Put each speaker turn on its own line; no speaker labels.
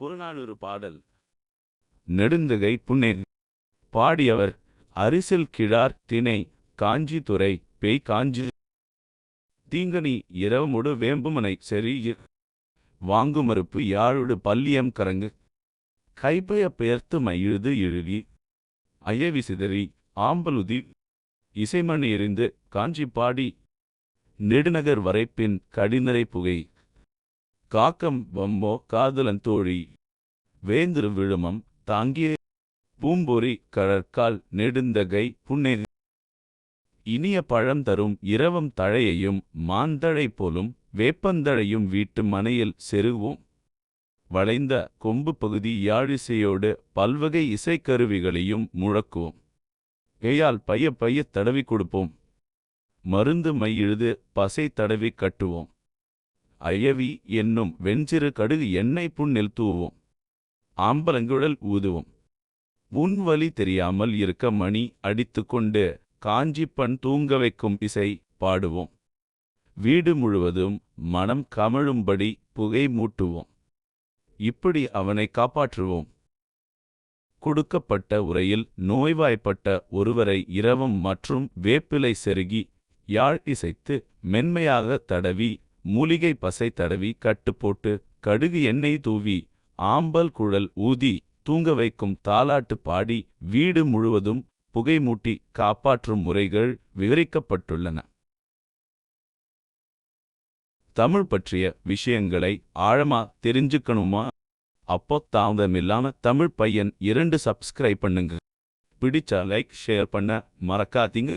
புறநானூறு பாடல். நெடுந்தகை புன்னேன் பாடியவர் அரிசில் கிழார் திணை காஞ்சித்துறை பேய் காஞ்சி. தீங்கனி இரவமுடு வேம்புமனை செறிய வாங்குமறுப்பு யாழொடு பல்லியம் கரங்கு. கைப்பய பெயர்த்து மயிழுது இழுகி. அயவி சிதறி ஆம்பலுதி. இசைமணி எறிந்து காஞ்சி பாடி. நெடுநகர் வரைப்பின் கடிநரை புகை. காக்கம் வம்மோ காதலன் தோழி. வேந்திரு விழுமம் தாங்கிய பூம்பொறி கழற்கால் நெடுந்தகை புன்னே. இனிய பழம் தரும் இரவம் தழையையும் மாந்தழை போலும் வேப்பந்தழையும் வீட்டு மனையில் செருவும். வளைந்த கொம்பு பகுதி யாழிசையோடு பல்வகை இசைக்கருவிகளையும் முழக்குவோம். கையால் பைய பைய தடவி கொடுப்போம். மருந்து மையிழுது பசை தடவி கட்டுவோம். அயவி என்னும் வெஞ்சிறு கடுகு எண்ணெய் புண்ணில் தூவும். ஆம்பலங்குழல் ஊதுவும். உன் வலி தெரியாமல் இருக்க மணி அடித்துக்கொண்டு காஞ்சிப்பண் தூங்க வைக்கும் இசை பாடுவோம். வீடு முழுவதும் மனம் கமழும்படி புகை மூட்டுவோம். இப்படி அவனை காப்பாற்றுவோம். கொடுக்கப்பட்ட உரையில் நோய்வாய்ப்பட்ட ஒருவரை இரவம் மற்றும் வேப்பிலை செருகி யாழ் இசைத்து மென்மையாக தடவி மூலிகை பசை தடவி கட்டுப்போட்டு கடுகு எண்ணெய் தூவி ஆம்பல் குழல் ஊதி தூங்க வைக்கும் தாலாட்டு பாடி வீடு முழுவதும் புகை மூட்டி காப்பாற்றும் முறைகள் விவரிக்கப்பட்டுள்ளன. தமிழ் பற்றிய விஷயங்களை ஆழமா தெரிஞ்சுக்கணுமா? அப்போ தாமதமில்லாம தமிழ் பையன் இரண்டு சப்ஸ்கிரைப் பண்ணுங்க. பிடிச்சா லைக் ஷேர் பண்ண மறக்காதீங்க.